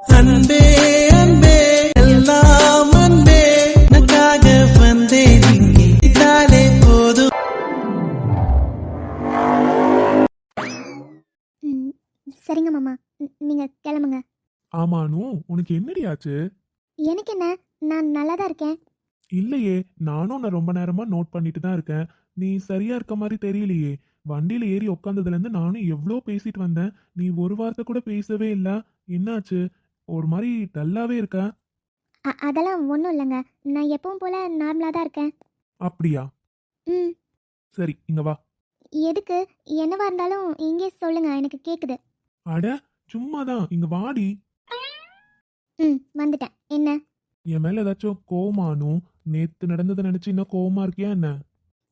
அன்பே அன்பே எல்லாம் அன்பே. உனக்காக வந்தேன் இங்கே. இதாலே போதும். ம், சரிங்க மாமா. நீங்க கிளம்புங்க. ஆமானு உனக்கு என்னடி ஆச்சு? எனக்கு என்ன? நான் நல்லா தான் இருக்கேன். இல்லையே நானும் உன்னை ரொம்ப நேரமா நோட் பண்ணிட்டு தான் இருக்கேன். நீ சரியா இருக்க மாதிரி தெரியலையே. வண்டியில ஏறி உட்காந்ததுல இருந்து நானும் எவ்வளோ பேசிட்டு வந்தேன். நீ ஒரு வார்த்தை கூட பேசவே இல்ல. என்னாச்சு? ஒரு மாதிரி டல்லாவே இருக்க? அ- அதெல்லாம் ஒன்றும் இல்லைங்க. நான் எப்பவும் போல நார்மலாக தான் இருக்கேன். அப்படியா? ம். சரி இங்க வா. எதுக்கு? என்னவா இருந்தாலும் இங்கே சொல்லுங்க எனக்கு கேட்குது அட சும்மாதான். இங்க வாடி. ம் வந்துட்டேன். என்ன? என் மேல ஏதாச்சும் கோமானும் நேத்து நடந்ததை நினைச்சு இன்னும் கோவமா இருக்கியா என்ன?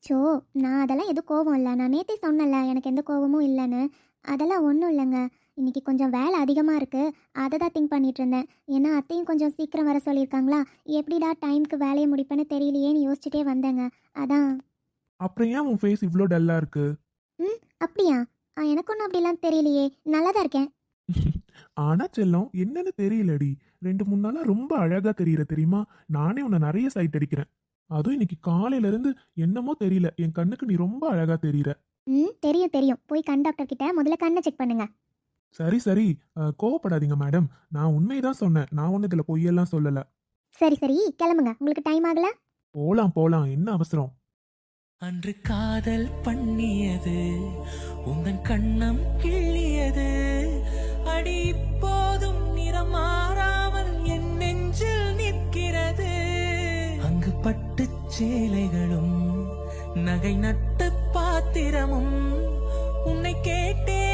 சோ நான் அதெல்லாம் எதுவும் கோவம் இல்லை. நான் நேற்றே சொன்னல எனக்கு எந்த கோவமும் இல்லைன்னு. அதெல்லாம் ஒன்றும் இல்லைங்க. இன்னைக்கு கொஞ்சம் வேலை அதிகமாக இருக்குது அதை தான் திங்க் பண்ணிட்டு இருந்தேன். ஏன்னா அத்தையும் கொஞ்சம் சீக்கிரம் வர சொல்லியிருக்காங்களா? எப்படிடா டைம்க்கு வேலையை முடிப்பேன்னு தெரியலையேன்னு யோசிச்சுட்டே வந்தேங்க. அதான். அப்புறம் ஏன் உன் ஃபேஸ் இவ்ளோ டல்லா இருக்கு? ம் அப்படியா? ஆ, எனக்கு ஒன்றும் அப்படிலாம் தெரியலையே. நல்லா தான் இருக்கேன். ஆனா செல்லம் என்னன்னு தெரியலடி. ரெண்டு மூணு நாளா ரொம்ப அழகா தெரியற தெரியுமா? நானே உன்னை நிறைய சைட் அடிக்கிறேன். அதுவும் இன்னைக்கு காலையில இருந்து என்னமோ தெரியல. என் கண்ணுக்கு நீ ரொம்ப அழகா தெரியற. ம் தெரியும் தெரியும். போய் கண் டாக்டர் கிட்ட முதல்ல கண்ணை செக் பண்ணுங்க. சரி சரி. கோவப்படாதீங்க மேடம். நான் உண்மைதான் சொன்னேன். நான் ஒண்ணு இதுல பொய்யெல்லாம் சொல்லல. சரி சரி. கிளம்புங்க. உங்களுக்கு டைம் ஆகல? போலாம் போலாம். என்ன அவசரம்? அன்று காதல் பண்ணியது உந்தன் கண்ணம் கிள்ளியது. அடி இப்போதும் நிறம் மாறாமல் என் நெஞ்சில் நிற்கிறது. அங்கு பட்டுச் சேலைகளும் நகை நட்டு பாத்திரமும் உன்னை கேட்டேனே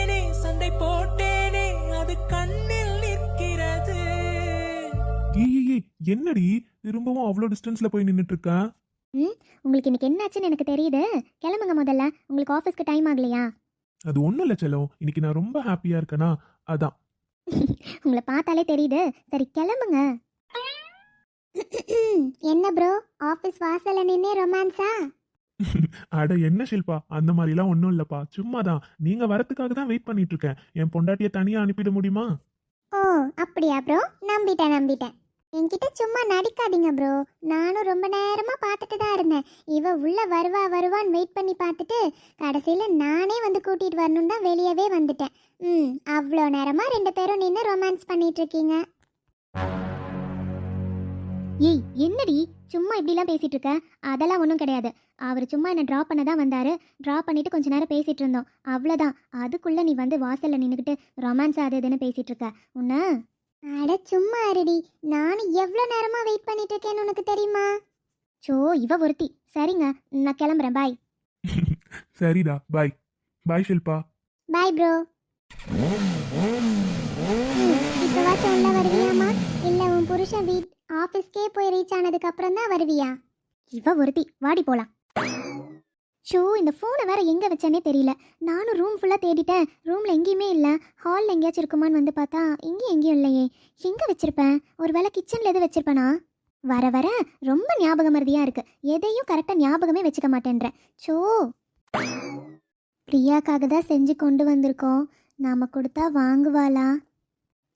சண்டை போட்டேனே அது கண்ணில் நிற்கிறது. ஏய் என்னடி? திரும்பவும் அவ்வளோ டிஸ்டன்ஸ்ல போய் நின்னுட்டு இருக்க உங்களுக்கு இன்னைக்கு என்னாச்சுன்னு எனக்கு தெரியுது. கிளம்புங்க முதல்ல. உங்களுக்கு ஆஃபீஸ்க்கு டைம் ஆகலையா? அது ஒண்ணும் இல்ல செல்லம். இன்னைக்கு நான் ரொம்ப ஹாப்பியா இருக்கேனா? அதான். உங்களை பார்த்தாலே தெரியுது. சரி கிளம்புங்க. என்ன ப்ரோ ஆஃபீஸ் வாசல்ல நின்னே ரொமான்ஸா அட என்ன ஷில்பா? அந்த மாதிரிலாம் ஒன்றும் இல்லப்பா. சும்மாதான். நீங்க வரத்துக்காக தான் வெயிட் பண்ணிட்டு இருக்கேன் என் பொண்டாட்டிய தனியா அனுப்பிட முடியுமா? ஓ அப்படியா ப்ரோ நம்பிட்டேன் நம்பிட்டேன். என்கிட்ட சும்மா நடிக்காதீங்க ப்ரோ நானும் ரொம்ப நேரமா பார்த்துட்டு தான் இருந்தேன். இவ உள்ள வருவா வருவான்னு வெயிட் பண்ணி பார்த்துட்டு கடைசியில நானே வந்து கூட்டிட்டு வரணும் தான் வெளியவே வந்துட்டேன். ம் அவ்வளோ நேரமா ரெண்டு பேரும் நின்று ரொமான்ஸ் பண்ணிட்டு இருக்கீங்க ஏய் என்னடி? சும்மா இப்படிலாம் பேசிட்டு இருக்க அதெல்லாம் ஒன்றும் கிடையாது. அவர் சும்மா என்னை ட்ராப் பண்ண தான் வந்தாரு. ட்ராப் பண்ணிட்டு கொஞ்ச நேரம் பேசிட்டு இருந்தோம் அவ்வளோதான். அதுக்குள்ள நீ வந்து வாசல்ல நின்றுக்கிட்டு ரொமான்ஸ் அது இதுன்னு பேசிட்டு இருக்க உன்ன? அட சும்மா இருடி. நானும் எவ்வளோ நேரமா வெயிட் பண்ணிட்டு இருக்கேன்னு உனக்கு தெரியுமா? சோ இவ ஒருத்தி. சரிங்க நான் கிளம்புறேன். பாய் சரிடா. பாய் பாய் ஷில்பா. பாய் ப்ரோ இப்போவாச்சும் உள்ள வருவியாமா இல்ல உன் புருஷன் வீட் ஆஃபீஸ்க்கே போய் ரீச் ஆனதுக்கு அப்புறம் தான் வருவியா? இவ ஒருத்தி வாடி போலாம். ஷோ இந்த ஃபோனை வேற எங்கே வச்சேனே தெரியல. நானும் ரூம் ஃபுல்லாக தேடிட்டேன். ரூமில் எங்கேயுமே இல்லை. ஹாலில் எங்கேயாச்சும் இருக்குமான்னு வந்து பார்த்தா இங்கேயும் எங்கேயும் இல்லையே. எங்க வச்சிருப்பேன்? ஒருவேளை கிச்சனில் எது வச்சிருப்பேனா? வர வர ரொம்ப ஞாபக மருதியா இருக்குது எதையும் கரெக்டாக ஞாபகமே வச்சுக்க மாட்டேன்றேன். ஷோ. பிரியாக்காக தான் செஞ்சு கொண்டு வந்திருக்கோம். நாம் கொடுத்தா வாங்குவாளா?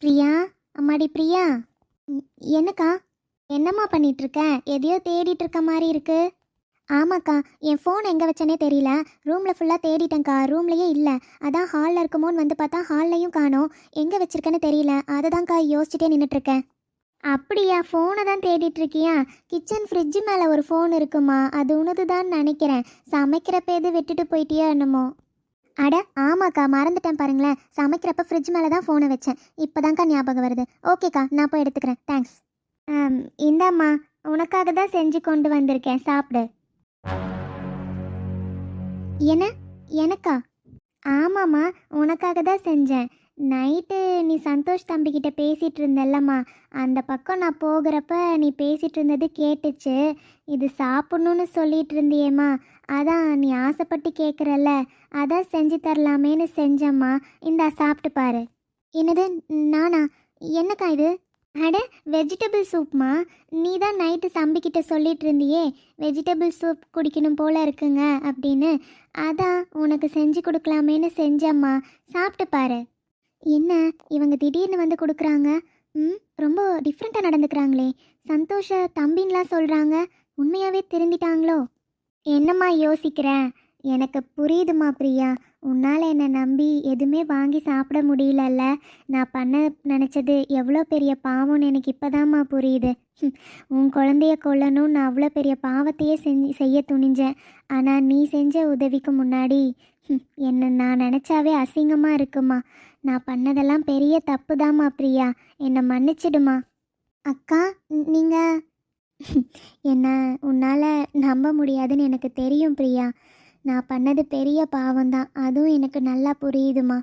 பிரியா? அம்மாடி பிரியா? என்னக்கா? என்னம்மா பண்ணிட்டு இருக்க எதையோ தேடிட்டு இருக்க மாதிரி இருக்கு. ஆமாக்கா என் ஃபோன் எங்கே வச்சேனே தெரியல. ரூமில் ஃபுல்லாக தேடிட்டேன்க்கா. ரூம்லேயே இல்லை. அதான் ஹாலில் இருக்குமோன்னு வந்து பார்த்தா ஹால்லையும் காணோம். எங்கே வச்சிருக்கேன்னு தெரியல. அதை தான்க்கா யோசிச்சுட்டே நின்றுட்டுருக்கேன் அப்படியா? ஃபோனை தான் தேடிட்டு இருக்கியா கிச்சன் ஃப்ரிட்ஜ் மேலே ஒரு ஃபோன் இருக்குமா? அது உனது தான் நினைக்கிறேன். சமைக்கிறப்ப எது விட்டுட்டு போயிட்டியா என்னமோ. அட ஆமாக்கா மறந்துட்டேன் பாருங்களேன். சமைக்கிறப்ப ஃப்ரிட்ஜ் மேலே தான் ஃபோனை வச்சேன். இப்போதான்க்கா ஞாபகம் வருது. ஓகேக்கா நான் போய் எடுத்துக்கிறேன். தேங்க்ஸ் இந்தாம்மா உனக்காக தான் செஞ்சு கொண்டு வந்திருக்கேன். சாப்பிடு. என்ன? எனக்கா? ஆமாம்மா உனக்காக தான் செஞ்சேன். நைட்டு நீ சந்தோஷ் தம்பிக்கிட்ட பேசிகிட்டு இருந்தல்லம்மா. அந்த பக்கம் நான் போகிறப்ப நீ பேசிகிட்டு இருந்தது கேட்டுச்சு. இது சாப்பிட்ணுன்னு சொல்லிகிட்டு இருந்தியேம்மா. அதான் நீ ஆசைப்பட்டு கேட்குறல்ல அதான் செஞ்சு தரலாமேன்னு செஞ்சம்மா. இந்தா சாப்பிட்டு பாரு. என்னது நானா? என்னக்கா இது? அட வெஜிடபிள் சூப்மா நீ தான் நைட்டு சம்பிக்கிட்ட சொல்லிட்டு இருந்தியே வெஜிடபிள் சூப் குடிக்கணும் போல இருக்குங்க அப்படின்னு. அதான் உனக்கு செஞ்சு கொடுக்கலாமேன்னு செஞ்சம்மா. சாப்பிட்டு பாரு. என்ன இவங்க திடீர்னு வந்து கொடுக்குறாங்க? ம் ரொம்ப டிஃப்ரெண்ட்டாக நடந்துக்கிறாங்களே. சந்தோஷ தம்பின்லாம் சொல்கிறாங்க உண்மையாகவே திருந்திட்டாங்களோ? என்னம்மா யோசிக்கிறேன் எனக்கு புரியுதுமா பிரியா. உன்னால் என்னை நம்பி எதுவுமே வாங்கி சாப்பிட முடியலல்ல? நான் பண்ண நினச்சது எவ்வளோ பெரிய பாவம்னு எனக்கு இப்போதாம்மா புரியுது. உன் குழந்தைய கொல்லணும் நான் அவ்வளோ பெரிய பாவத்தையே செஞ்சு செய்ய துணிஞ்சேன். ஆனால் நீ செஞ்ச உதவிக்கு முன்னாடி என்னை நான் நினச்சாவே அசிங்கமாக இருக்குமா? நான் பண்ணதெல்லாம் பெரிய தப்பு தாம்மா பிரியா. என்னை மன்னிச்சிடுமா? அக்கா நீங்கள் என்ன உன்னால் நம்ப முடியாதுன்னு எனக்கு தெரியும் பிரியா. நான் பண்ணது பெரிய பாவம்தான். அதுவும் எனக்கு நல்லா புரியுதுமா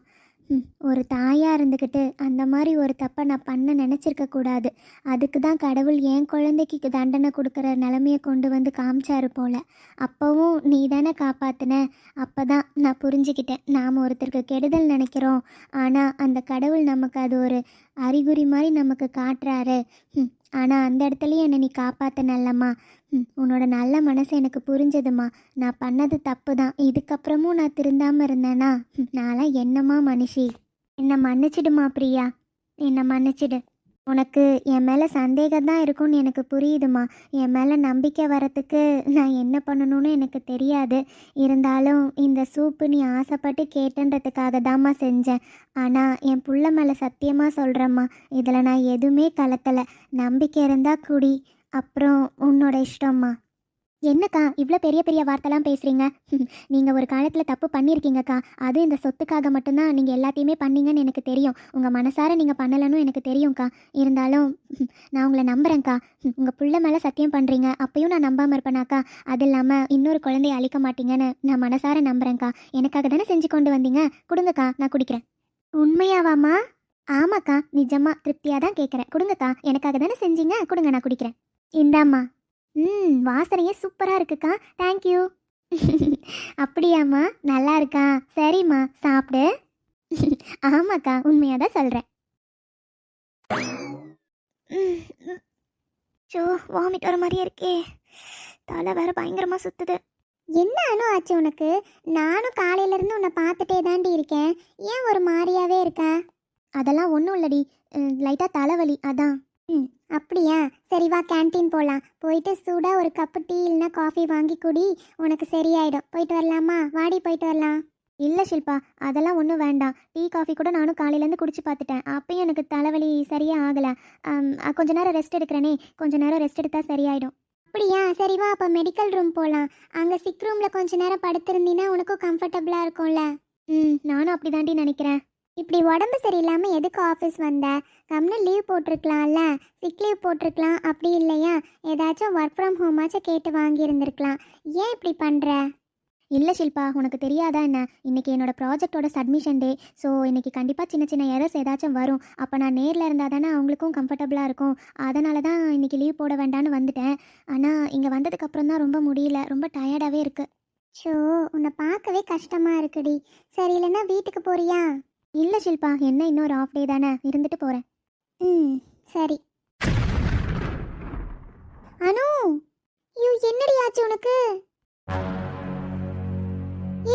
ஒரு தாயாக இருந்துக்கிட்டு அந்த மாதிரி ஒரு தப்பை நான் பண்ண நினச்சிருக்க கூடாது. அதுக்கு தான் கடவுள் என் குழந்தைக்கு தண்டனை கொடுக்குற நிலமையை கொண்டு வந்து காமிச்சாரு போல. அப்போவும் நீ தானே காப்பாத்தின? அப்போ தான் நான் புரிஞ்சுக்கிட்டேன். நாம் ஒருத்தருக்கு கெடுதல் நினைக்கிறோம். ஆனால் அந்த கடவுள் நமக்கு அது ஒரு அறிகுறி மாதிரி நமக்கு காட்டுறாரு. ம், ஆனால் அந்த இடத்துலையும் என்னை நீ காப்பாற்றினல்லம்மா உன்னோட நல்ல மனசு எனக்கு புரிஞ்சதுமா நான் பண்ணது தப்பு தான் இதுக்கப்புறமும் நான் திருந்தாமல் இருந்தேனா? நான்லாம் என்னம்மா மனுஷி? என்னை மன்னிச்சிடுமா பிரியா? என்னை மன்னிச்சிடு. உனக்கு என் மேலே சந்தேகம் தான் இருக்கும்னு எனக்கு புரியுதுமா என் மேலே நம்பிக்கை வரத்துக்கு நான் என்ன பண்ணணும்னு எனக்கு தெரியாது. இருந்தாலும் இந்த சூப்பு நீ ஆசைப்பட்டு கேட்டன்றதுக்காக தாம்மா செஞ்சேன். ஆனால் என் புள்ள மேலே சத்தியமாக சொல்கிறேம்மா இதில் நான் எதுவுமே கலத்தலை. நம்பிக்கை இருந்தால் குடி. அப்புறம் உன்னோட இஷ்டம்மா. என்னக்கா இவ்வளோ பெரிய பெரிய வார்த்தைலாம் பேசுகிறீங்க நீங்கள் ஒரு காலத்தில் தப்பு பண்ணியிருக்கீங்கக்கா அது இந்த சொத்துக்காக மட்டும்தான் நீங்கள் எல்லாத்தையுமே பண்ணீங்கன்னு எனக்கு தெரியும். உங்கள் மனசார நீங்கள் பண்ணலன்னு எனக்கு தெரியும்க்கா. இருந்தாலும் நான் உங்களை நம்புகிறேன்க்கா உங்கள் புள்ள மேலே சத்தியம் பண்ணுறீங்க அப்பயும் நான் நம்பாமல் இருப்பேனாக்கா. அது இல்லாமல் இன்னொரு குழந்தைய அழிக்க மாட்டீங்கன்னு நான் மனசார நம்புகிறேன்க்கா எனக்காக தானே செஞ்சு கொண்டு வந்தீங்க? கொடுங்கக்கா நான் குடிக்கிறேன். உண்மையாவாம்மா? ஆமாக்கா நிஜமாக திருப்தியாக தான் கேட்குறேன் கொடுங்கக்கா எனக்காக தானே செஞ்சீங்க? கொடுங்க நான் குடிக்கிறேன். இந்தாம்மா. ம் வாசனையே சூப்பராக இருக்குக்கா. தேங்க்யூ அப்படியாம்மா? நல்லா இருக்கா? சரிம்மா சாப்பிடு. ஆமாக்கா உண்மையாக தான் சொல்கிறேன் ஸோ வாமிட் வர மாதிரியே இருக்கே. தலை வேற பயங்கரமாக சுத்துது. என்ன அனு ஆச்சு உனக்கு? நானும் காலையிலேருந்து உன்னை பார்த்துட்டே தாண்டி இருக்கேன். ஏன் ஒரு மாதிரியாவே இருக்க? அதெல்லாம் ஒன்றும் இல்லடி. லைட்டாக தலைவலி அதான். ம் அப்படியா? சரி வா கேன்டீன் போகலாம் போயிட்டு சூடாக ஒரு கப்பு டீ இல்லைனா காஃபி வாங்கி குடி உனக்கு சரியாயிடும். போயிட்டு வரலாமா? வாடி போயிட்டு வரலாம். இல்லை ஷில்பா அதெல்லாம் ஒன்றும் வேண்டாம். டீ காஃபி கூட நானும் காலையிலேருந்து குடிச்சு பார்த்துட்டேன். அப்பயும் எனக்கு தலைவலி சரியாக ஆகலை. கொஞ்ச நேரம் ரெஸ்ட் எடுக்கிறேனே. கொஞ்ச நேரம் ரெஸ்ட் எடுத்தால் சரியாயிடும். அப்படியா? சரி வா அப்போ மெடிக்கல் ரூம் போகலாம் அங்கே சிக் ரூமில் கொஞ்ச நேரம் படுத்திருந்தீங்கன்னா உனக்கும் கம்ஃபர்டபுளாக இருக்கும்ல. ம் நானும் அப்படி தாண்டி நினைக்கிறேன். இப்படி உடம்பு சரியில்லாமல் எதுக்கு ஆஃபீஸ் வந்த? கம்னு லீவ் போட்டிருக்கலாம்ல. சிக் லீவ் போட்டிருக்கலாம். அப்படி இல்லையா? ஏதாச்சும் ஒர்க் ஃப்ரம் ஹோமாச்சும் கேட்டு வாங்கியிருந்திருக்கலாம். ஏன் இப்படி பண்ணுற இல்லை ஷில்பா உனக்கு தெரியாதா என்ன? இன்னைக்கு என்னோட ப்ராஜெக்டோட சப்மிஷன் டே ஸோ இன்னைக்கு கண்டிப்பாக சின்ன சின்ன எரர்ஸ் ஏதாச்சும் வரும். அப்போ நான் நேரில் இருந்தால் தானே அவங்களுக்கும் கம்ஃபர்டபுளாக இருக்கும். அதனால தான் இன்னைக்கு லீவ் போட வேண்டாம்னு வந்துட்டேன். ஆனால் இங்கே வந்ததுக்கப்புறம் தான் ரொம்ப முடியல. ரொம்ப டயர்டாகவே இருக்கு. ஷோ உன்னை பார்க்கவே கஷ்டமாக இருக்குடி. சரி இல்லைன்னா வீட்டுக்கு போறியா? இல்லை ஷில்பா என்ன இன்னொரு ஆஃப் டே தானே இருந்துட்டு போகிறேன் ம் சரி. அனு ஐயோ என்னடி ஆச்சு உனக்கு?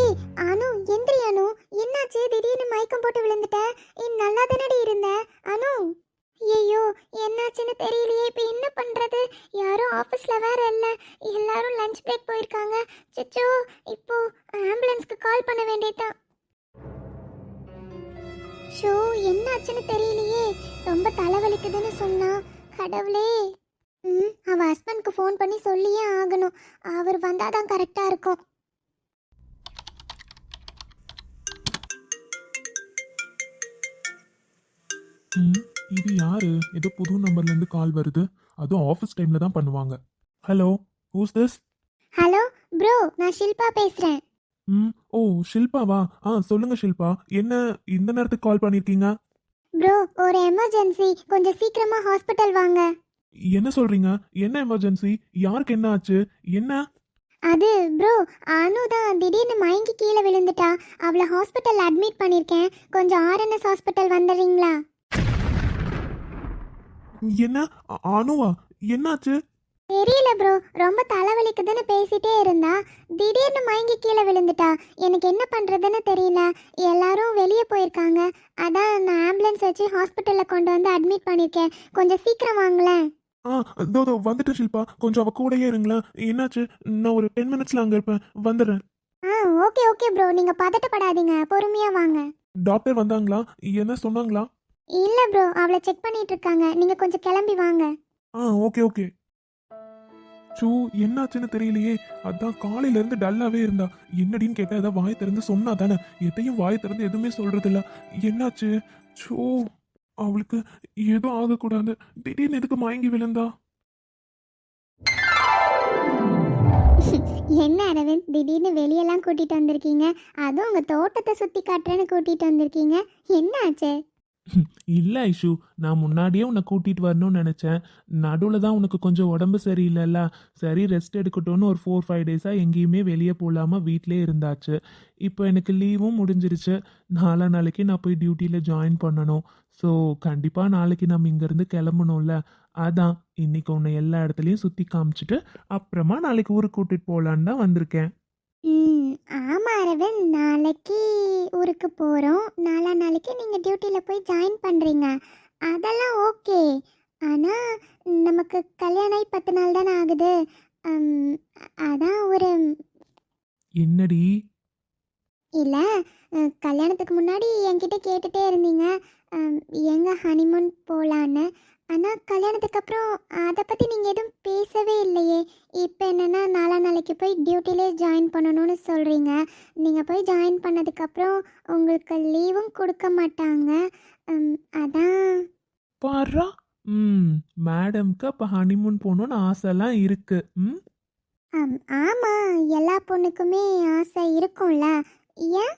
ஏய் அனு எந்திரி அனு. என்னாச்சு? திடீர்னு மயக்கம் போட்டு விழுந்துட்ட. ஏய் நல்லா தானடி இருந்த? அனு ஐயோ என்னாச்சுன்னு தெரியலையே. இப்போ என்ன பண்ணுறது யாரும் ஆஃபீஸில் வேற இல்லை. எல்லாரும் லஞ்ச் பிரேக் போயிருக்காங்க. சச்சோ இப்போ ஆம்புலன்ஸ்க்கு கால் பண்ண வேண்டியதான் ஷோ என்னாச்சுன்னு தெரியலையே. ரொம்ப தலைவலிக்குதுன்னு சொன்னா கடவுளே. ம் அவ ஹஸ்பண்ட்க்கு ஃபோன் பண்ணி சொல்லியே ஆகணும். அவர் வந்தாதான் கரெக்டாக இருக்கும். இது யாரு? ஏதோ புது நம்பர்ல இருந்து கால் வருது. அதுவும் ஆஃபீஸ் டைம்ல தான் பண்ணுவாங்க. Hello who's this hello bro நான் ஷில்பா பேசுகிறேன் ம் ஓ ஷில்பாவா? ஆ சொல்லுங்க ஷில்பா. என்ன இந்த நேரத்துக்கு கால் பண்ணிருக்கீங்க? ப்ரோ ஒரு எமர்ஜென்சி கொஞ்சம் சீக்கிரமா ஹாஸ்பிட்டல் வாங்க. என்ன சொல்றீங்க? என்ன எமர்ஜென்சி யாருக்கு என்ன ஆச்சு? என்ன? அது ப்ரோ அனு தான் திடீர்னு மயங்கி கீழே விழுந்துட்டா. அவளை ஹாஸ்பிட்டல் அட்மிட் பண்ணியிருக்கேன் கொஞ்சம் ஆர்என்எஸ் ஹாஸ்பிட்டல் வந்துடுறீங்களா? என்ன? அ- அனுவா? என்னாச்சு? தெரியல ப்ரோ ரொம்ப தலைவலிக்குதுன்னு பேசிட்டே இருந்தா திடீர்னு மயங்கி கீழே விழுந்துட்டா. எனக்கு என்ன பண்றதுன்னு தெரியல. எல்லாரும் வெளியே போயிருக்காங்க. அதான் நான் ஆம்புலன்ஸ் வச்சு ஹாஸ்பிட்டல்ல கொண்டு வந்து அட்மிட் பண்ணிருக்கேன். கொஞ்சம் சீக்கிரம் வாங்களேன். ஆ இதோ இதோ வந்துட்டு ஷில்பா. கொஞ்சம் அவ கூடயே இருங்களேன். என்னாச்சு? நான் ஒரு டென் மினிட்ஸ்ல அங்க இருப்பேன். வந்துடுறேன். ஆ ஓகே ஓகே ப்ரோ நீங்க பதட்டப்படாதீங்க. பொறுமையா வாங்க. டாக்டர் வந்தாங்களா? என்ன சொன்னாங்களா? இல்ல ப்ரோ அவளை செக் பண்ணிட்டு இருக்காங்க. நீங்க கொஞ்சம் கிளம்பி வாங்க. ஆ ஓகே ஓகே சோ என்னாச்சுன்னு தெரியலையே. அதான் காலையில இருந்து டல்லாவே இருந்தா. என்னடின்னு கேட்டா ஏதாவது வாய் திறந்து சொன்னா தானே. எதையும் வாய் திறந்து எதுவுமே சொல்றது இல்ல என்னாச்சு? சோ அவளுக்கு ஏதோ ஆகக்கூடாது. திடீர்னு எதுக்கு மயங்கி விழுந்தா? என்ன அரவிந்த் திடீர்னு வெளியெல்லாம் கூட்டிட்டு வந்திருக்கீங்க? அதுவும் உங்க தோட்டத்தை சுத்தி காட்டுறேன்னு கூட்டிட்டு வந்திருக்கீங்க. என்ன ஆச்சு? இல்லை ஐஷு நான் முன்னாடியே உன்னை கூட்டிட்டு வரணும்னு நினச்சேன். நடுவில் தான் உனக்கு கொஞ்சம் உடம்பு சரியில்லைல்ல. சரி ரெஸ்ட் எடுக்கட்டும்னு ஒரு ஃபோர் ஃபைவ் டேஸாக எங்கேயுமே வெளியே போகலாமா வீட்டிலே இருந்தாச்சு. இப்போ எனக்கு லீவும் முடிஞ்சிருச்சு. நாளா நாளைக்கு நான் போய் டியூட்டியில் ஜாயின் பண்ணணும். ஸோ கண்டிப்பாக நாளைக்கு நம்ம இங்கேருந்து கிளம்பணும்ல. அதான் இன்றைக்கி உன்னை எல்லா இடத்துலையும் சுற்றி காமிச்சிட்டு அப்புறமா நாளைக்கு ஊருக்கு கூட்டிகிட்டு போகலான்னு தான் வந்திருக்கேன். ம் ஆமா அரவிந்த். நாளைக்கு ஊருக்கு போறோம். நாளா நாளைக்கு நீங்க டியூட்டில போய் ஜாயின் பண்றீங்க. அதெல்லாம் ஓகே. ஆனா நமக்கு கல்யாணம் பத்து நாள் தானே ஆகுது. அதான் ஒரு என்னடி? இல்ல கல்யாணத்துக்கு முன்னாடி என்கிட்ட கேட்டுட்டே இருந்தீங்க. எங்க ஹனிமூன் போலான்னு. ஆனா கல்யாணத்துக்கு அப்புறம் அதை பத்தி நீங்க எதுவும் பேசவே இல்லையே. இப்போ என்னன்னா நாளா நாளைக்கு போய் டியூட்டிலே ஜாயின் பண்ணணும்னு சொல்றீங்க. நீங்க போய் ஜாயின் பண்ணதுக்கு அப்புறம் உங்களுக்கு லீவும் கொடுக்க மாட்டாங்க. அதான். பாரா? ம் மேடம்க்கு அப்போ ஹனிமூன் போகணுன்னு ஆசைலாம் இருக்கு. ம்? அம், ஆமா எல்லா பொண்ணுக்குமே ஆசை இருக்கும்ல. ஏன்?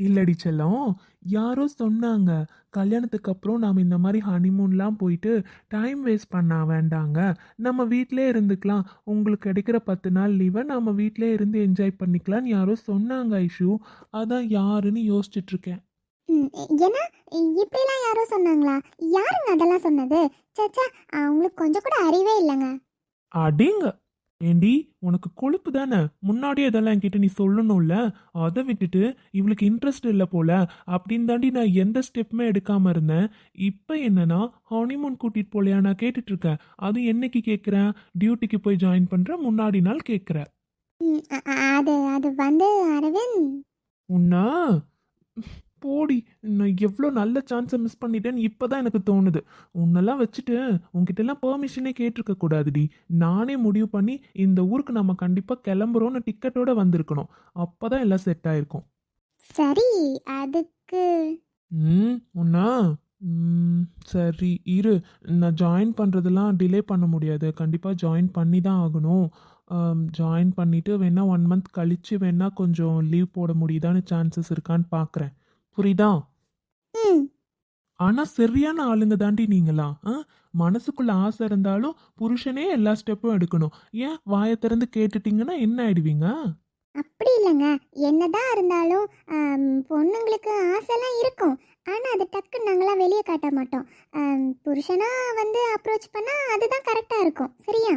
இல்லடி செல்லம். யாரோ சொன்னாங்க கல்யாணத்துக்கு அப்புறம் நாம் இந்த மாதிரி ஹனிமூன்லாம் போயிட்டு டைம் வேஸ்ட் பண்ண வேண்டாங்க. நம்ம வீட்டிலே இருந்துக்கலாம். உங்களுக்கு கிடைக்கிற பத்து நாள் லீவை நம்ம வீட்டிலே இருந்து என்ஜாய் பண்ணிக்கலாம்னு யாரோ சொன்னாங்க ஐஷு. அதான் யாருன்னு யோசிச்சுட்டு இருக்கேன் ம், என்ன இப்படிலாம் யாரோ சொன்னாங்களா? யாருங்க அதெல்லாம் சொன்னது? சச்சா அவங்களுக்கு கொஞ்சம் கூட அறிவே இல்லைங்க. அடிங்க. ஏண்டி உனக்கு கொழுப்பு தானே? முன்னாடியே இதெல்லாம் என்கிட்ட நீ சொல்லணும்ல. அதை விட்டுட்டு இவளுக்கு இன்ட்ரெஸ்ட் இல்லை போல. அப்படின்னு தாண்டி நான் எந்த ஸ்டெப்புமே எடுக்காம இருந்தேன். இப்போ என்னன்னா ஹனிமூன் கூட்டிட்டு போலையா நான் கேட்டுட்டு இருக்கேன் அது என்னைக்கு கேட்குறேன் டியூட்டிக்கு போய் ஜாயின் பண்ற? முன்னாடி நாள் கேட்குறேன் அது அது வந்து அரவிந்த். உன்னா? போடி நான் எவ்வளோ நல்ல சான்ஸை மிஸ் பண்ணிட்டேன்னு இப்போ தான் எனக்கு தோணுது. உன்னெல்லாம் வச்சுட்டு உன்கிட்டலாம் பெர்மிஷனே கேட்டிருக்க கூடாதுடி. நானே முடிவு பண்ணி இந்த ஊருக்கு நம்ம கண்டிப்பாக கிளம்புறோன்னு டிக்கெட்டோட வந்திருக்கணும். அப்போ தான் எல்லாம் செட் ஆயிருக்கும். சரி அதுக்கு ம் உன்னா? ம், சரி இரு. நான் ஜாயின் பண்ணுறதெல்லாம் டிலே பண்ண முடியாது. கண்டிப்பாக ஜாயின் பண்ணி தான் ஆகணும் ஜாயின் பண்ணிவிட்டு வேணா ஒன் மந்த் கழித்து வேணா கொஞ்சம் லீவ் போட முடியுதான்னு சான்சஸ் இருக்கான்னு பார்க்குறேன் புரியுதா? ம். ஆனா சரியான ஆளுங்க தாண்டி நீங்களா? மனசுக்குள்ள ஆசை இருந்தாலும் புருஷனே எல்லா ஸ்டெப்பும் எடுக்கணும். ஏன்? வாயை திறந்து கேட்டுட்டீங்கன்னா என்ன ஆயிடுவீங்க? அப்படி இல்லைங்க. என்னதான் இருந்தாலும் ஆம், பொண்ணுங்களுக்கு ஆசைலாம் இருக்கும். ஆனால் அது டக்குன்னு நாங்களாம் வெளியே காட்ட மாட்டோம். ஆம், புருஷனா வந்து அப்ரோச் பண்ணால் அதுதான் கரெக்டாக இருக்கும். சரியா?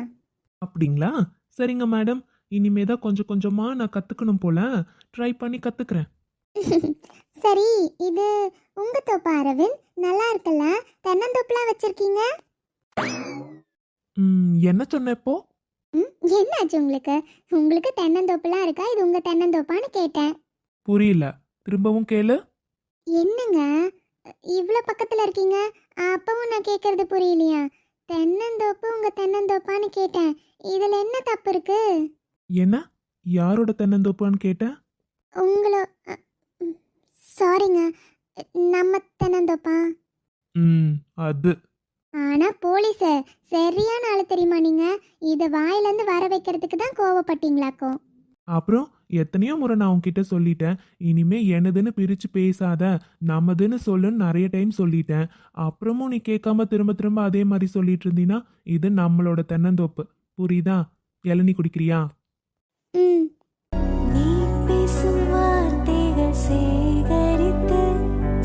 அப்படிங்களா? சரிங்க மேடம் இனிமே தான் கொஞ்சம் கொஞ்சமா நான் கத்துக்கணும் போல. ட்ரை பண்ணி கத்துக்கிறேன். சரி இது உங்க தோப்பா அரவிந்த். நல்லா இருக்குல்ல? தென்னந்தோப்புலாம் வச்சிருக்கீங்க? ம், என்ன சொன்ன இப்போ? ம் என்னாச்சு உங்களுக்கு? உங்களுக்கு தென்னந்தோப்புலாம் இருக்கா? இது உங்க தென்னந்தோப்பான்னு கேட்டேன். புரியல. திரும்பவும் கேளு. என்னங்க? இவ்வளோ பக்கத்தில் இருக்கீங்க? அப்பவும் நான் கேட்கறது புரியலையா? தென்னந்தோப்பு உங்க தென்னந்தோப்பான்னு கேட்டேன். இதில் என்ன தப்பு இருக்கு? என்ன? யாரோட தென்னந்தோப்பான்னு கேட்டேன்? உங்களோ சாரிங்க நம்ம தென்னந்தோப்பா ம் அது. ஆனா போலீஸ் சரியான ஆளு தெரியுமா நீங்க? இத வாயிலேருந்து வர வைக்கிறதுக்கு தான் கோவப்பட்டீங்களாக்கோ? அப்புறம் எத்தனையோ முறை நான் உன்கிட்ட சொல்லிட்டேன். இனிமே எனதுன்னு பிரிச்சு பேசாத. நமதுன்னு சொல்லுன்னு நிறைய டைம் சொல்லிட்டேன். அப்புறமும் நீ கேட்காம திரும்ப திரும்ப அதே மாதிரி சொல்லிட்டு இருந்தீன்னா இது நம்மளோட தென்னந்தோப்பு. புரியுதா? இளநீ குடிக்கிறியா? ம்.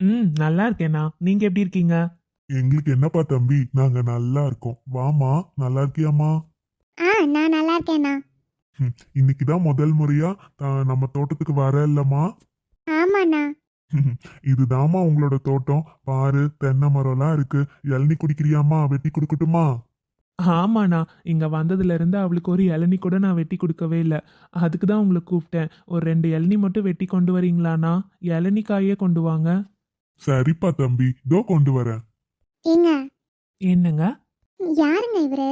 ம் நல்லா இருக்கேண்ணா. நீங்க எப்படி இருக்கீங்க? எங்களுக்கு என்னப்பா தம்பி? நாங்க நல்லா இருக்கோம். வாமா நல்லா இருக்கியாம்மா? ஆ நான் நல்லா இருக்கேண்ணா. ம், இன்னைக்குதான் முதல் முறையா ஆ, நம்ம தோட்டத்துக்கு வர இல்லம்மா ஆமாண்ணா இதுதாம்மா உங்களோட தோட்டம். பாரு தென்னை மரம்லாம் இருக்கு. இளநி குடிக்கிறியாம்மா? வெட்டி கொடுக்கட்டுமா? ஆமாண்ணா. இங்க வந்ததுல இருந்து அவளுக்கு ஒரு இளநி கூட நான் வெட்டி கொடுக்கவே இல்லை. அதுக்கு தான் உங்களை கூப்பிட்டேன். ஒரு ரெண்டு இளநி மட்டும் வெட்டி கொண்டு வரீங்களாண்ணா? இளநி காயே கொண்டு வாங்க. சரிப்பா தம்பி இதோ கொண்டு வரேன் ஏங்க? என்னங்க? யாருங்க இவரு?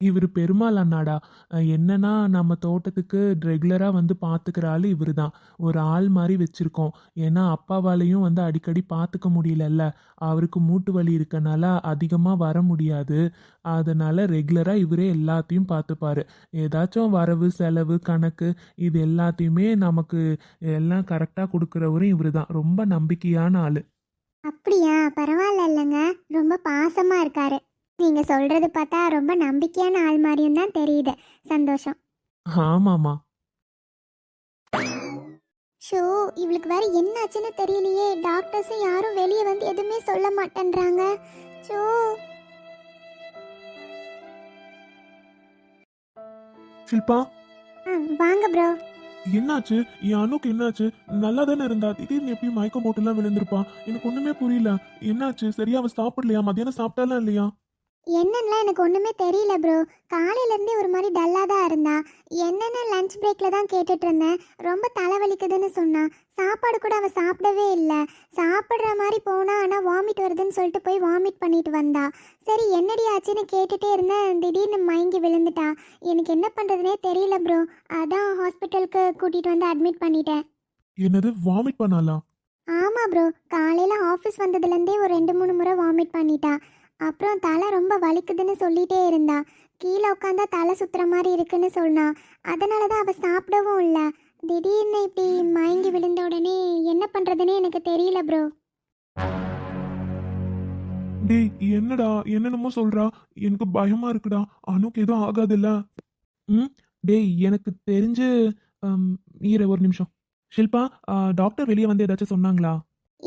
இவர் பெருமாள் அண்ணாடா. அஹ் என்னன்னா நம்ம தோட்டத்துக்கு ரெகுலராக வந்து பார்த்துக்கிற ஆள் இவர் தான் ஒரு ஆள் மாதிரி வச்சுருக்கோம். ஏன்னா அப்பாவாலையும் வந்து அடிக்கடி பார்த்துக்க முடியலல்ல. அவருக்கு மூட்டு வலி இருக்கனால அதிகமாக வர முடியாது. அதனால ரெகுலராக இவரே எல்லாத்தையும் பார்த்துப்பாரு ஏதாச்சும் வரவு செலவு கணக்கு இது எல்லாத்தையுமே நமக்கு எல்லாம் கரெக்டாக கொடுக்குறவரும் இவர் தான் ரொம்ப நம்பிக்கையான ஆள். அப்படியா? பரவாயில்ல இல்லைங்க ரொம்ப பாசமா இருக்காரு. நீங்க சொல்றது பார்த்தா ரொம்ப நம்பிக்கையான ஆள் மாதிரியும் தான் தெரியுது. சந்தோஷம். ஆமாம்மா. ஷோ இவளுக்கு வேற என்னாச்சுன்னு தெரியலையே. டாக்டர்ஸும் யாரும் வெளியே வந்து எதுவுமே சொல்ல மாட்டேன்றாங்க. ஷோ. ஷில்பா? ஆ, வாங்க ப்ரோ என்னாச்சு? என் அணுக்கு என்னாச்சு? நல்லா தானே இருந்தா? திடீர்னு எப்படி மயக்கம் போட்டுலாம் விழுந்திருப்பா. எனக்கு ஒண்ணுமே புரியல. என்னாச்சு? சரியா அவன் சாப்பிடலையா? மத்தியானம் சாப்பிட்டாலாம் இல்லையா? என்னன்னா எனக்கு ஒன்றுமே தெரியல ப்ரோ காலையிலேருந்தே ஒரு மாதிரி டல்லாக தான் இருந்தா. என்னென்ன லஞ்ச் பிரேக்கில் தான் கேட்டுட்டு இருந்தேன் ரொம்ப தலைவலிக்குதுன்னு சொன்னா. சாப்பாடு கூட அவள் சாப்பிடவே இல்லை. சாப்பிட்ற மாதிரி போனா ஆனால் வாமிட் வருதுன்னு சொல்லிட்டு போய் வாமிட் பண்ணிட்டு வந்தா. சரி என்னடி ஆச்சுன்னு கேட்டுட்டே இருந்தேன். திடீர்னு மயங்கி விழுந்துட்டா. எனக்கு என்ன பண்ணுறதுனே தெரியல ப்ரோ அதான் ஹாஸ்பிட்டலுக்கு கூட்டிகிட்டு வந்து அட்மிட் பண்ணிட்டேன். என்னது வாமிட் பண்ணாலா ஆமாம் ப்ரோ காலையில் ஆஃபீஸ் வந்ததுலேருந்தே ஒரு ரெண்டு மூணு முறை வாமிட் பண்ணிட்டா. அப்புறம் தலை ரொம்ப வலிக்குதுன்னு சொல்லிட்டே இருந்தா. கீழே உட்காந்தா தலை சுத்துற மாதிரி இருக்குன்னு சொன்னா. அதனால தான் அவள் சாப்பிடவும் இல்லை. திடீர்னு இப்படி மயங்கி விழுந்த உடனே என்ன பண்ணுறதுன்னே எனக்கு தெரியல ப்ரோ டேய் என்னடா? என்னென்னமோ சொல்றா. எனக்கு பயமா இருக்குடா. அனுக்கு எதுவும் ஆகாதுல்ல. ம்? டேய் எனக்கு தெரிஞ்சு ஹம், இரு ஒரு நிமிஷம். ஷில்பா டாக்டர் வெளியே வந்து ஏதாச்சும் சொன்னாங்களா?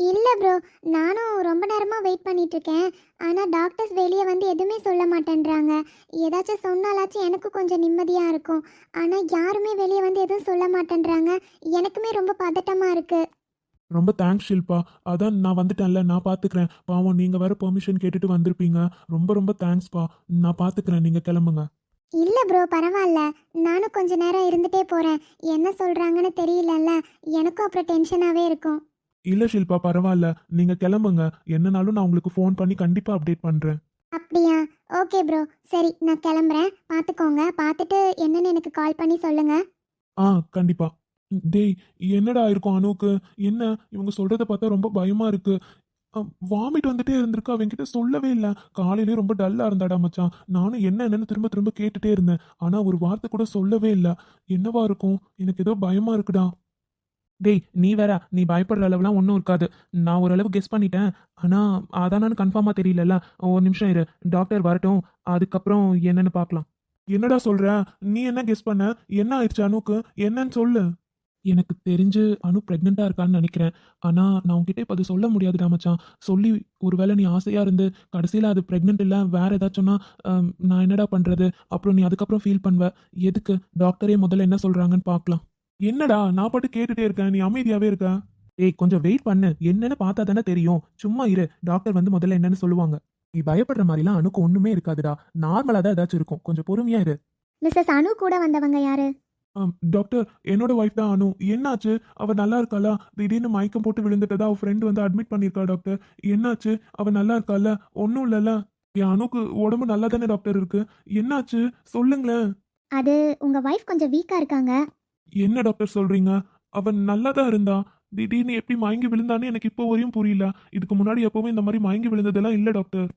இல்லை ப்ரோ நானும் ரொம்ப நேரமாக வெயிட் பண்ணிட்டு இருக்கேன் ஆனால் டாக்டர்ஸ் வெளியே வந்து எதுவுமே சொல்ல மாட்டேன்றாங்க. ஏதாச்சும் சொன்னாலாச்சும் எனக்கு கொஞ்சம் நிம்மதியாக இருக்கும். ஆனால் யாருமே வெளியே வந்து எதுவும் சொல்ல மாட்டேன்றாங்க. எனக்குமே ரொம்ப பதட்டமாக இருக்குது ரொம்ப தேங்க்ஸ் ஷில்பா. அதான் நான் வந்துட்டேன்ல நான் பார்த்துக்கிறேன் பாவம் நீங்கள் வேற பெர்மிஷன் கேட்டுட்டு வந்திருப்பீங்க. ரொம்ப ரொம்ப தேங்க்ஸ்ப்பா நான் பார்த்துக்கிறேன் நீங்கள் கிளம்புங்க. இல்லை ப்ரோ பரவாயில்ல. நானும் கொஞ்ச நேரம் இருந்துட்டே போகிறேன் என்ன சொல்கிறாங்கன்னு தெரியலல்ல. எனக்கும் அப்புறம் டென்ஷனாகவே இருக்கும். இல்லை ஷில்பா பரவாயில்ல நீங்கள் கிளம்புங்க. என்னனாலும் நான் உங்களுக்கு ஃபோன் பண்ணி கண்டிப்பாக அப்டேட் பண்ணுறேன் அப்படியா? ஓகே ப்ரோ சரி நான் கிளம்புறேன். பார்த்துக்கோங்க பார்த்துட்டு என்னன்னு எனக்கு கால் பண்ணி சொல்லுங்கள் ஆ கண்டிப்பா. டேய் என்னடா இருக்கும் அனுவுக்கு? என்ன? இவங்க சொல்றத பார்த்தா ரொம்ப பயமா இருக்கு. வாமிட் வந்துட்டே இருந்திருக்கு. அவன்கிட்ட சொல்லவே இல்லை. காலையிலே ரொம்ப டல்லா இருந்தாடா மச்சான். நானும் என்ன என்னன்னு திரும்ப திரும்ப கேட்டுட்டே இருந்தேன். ஆனா ஒரு வார்த்தை கூட சொல்லவே இல்லை. என்னவா இருக்கும்? எனக்கு ஏதோ பயமா இருக்குடா. டேய் நீ வேற நீ பயப்படுற அளவுலாம் ஒன்றும் இருக்காது. நான் ஓரளவு கெஸ் பண்ணிட்டேன். ஆனால் அதானான்னு கன்ஃபார்மாக தெரியலல்ல. ஒரு நிமிஷம் இரு. டாக்டர் வரட்டும். அதுக்கப்புறம் என்னன்னு பார்க்கலாம். என்னடா சொல்கிற நீ என்ன கெஸ் பண்ண? என்ன ஆயிடுச்சு அனுக்கு? என்னன்னு சொல்லு. எனக்கு தெரிஞ்சு அனு ப்ரெக்னெண்ட்டாக இருக்கான்னு நினைக்கிறேன். ஆனால் நான் உன்கிட்ட இப்போ அது சொல்ல முடியாதுடா மச்சான். சொல்லி ஒருவேளை நீ ஆசையாக இருந்து கடைசியில் அது ப்ரெக்னென்ட் இல்லை வேறு ஏதாச்சும்னா நான் என்னடா பண்ணுறது அப்புறம் நீ அதுக்கப்புறம் ஃபீல் பண்ணுவ. எதுக்கு? டாக்டரே முதல்ல என்ன சொல்கிறாங்கன்னு பார்க்கலாம். என்னடா நான் பாட்டு கேட்டுட்டே இருக்கேன் நீ அமைதியாகவே இருக்க. ஏய் கொஞ்சம் வெயிட் பண்ணு. என்னன்னு பார்த்தா தானே தெரியும். சும்மா இரு. டாக்டர் வந்து முதல்ல என்னன்னு சொல்லுவாங்க. நீ பயப்படுற மாதிரிலாம் அணுக்கு ஒன்றுமே இருக்காதுடா. நார்மலாக தான் ஏதாச்சும் இருக்கும். கொஞ்சம் பொறுமையா இரு. மிஸ்ஸஸ் அனு கூட வந்தவங்க யாரு? டாக்டர் என்னோட ஒய்ஃப் தான் அனு. என்னாச்சு? அவ நல்லா இருக்காளா? திடீர்னு மயக்கம் போட்டு விழுந்துட்டதா? அவ ஃப்ரெண்ட் வந்து அட்மிட் பண்ணியிருக்கா டாக்டர் என்னாச்சு? அவ நல்லா இருக்கால ஒன்றும் இல்லைல்ல. என் அணுக்கு உடம்பு நல்லா தானே டாக்டர் இருக்கு. என்னாச்சு? சொல்லுங்களேன். அது உங்கள் ஒய்ஃப் கொஞ்சம் வீக்காக இருக்காங்க. என்ன டாக்டர் சொல்றீங்க? அவன் நல்லா தான் இருந்தா. திடீர்னு எப்படி மயங்கி விழுந்தான்னு எனக்கு இப்போ வரையும் புரியல. இதுக்கு முன்னாடி எப்பவுமே இந்த மாதிரி மயங்கி விழுந்ததெல்லாம் இல்லை டாக்டர்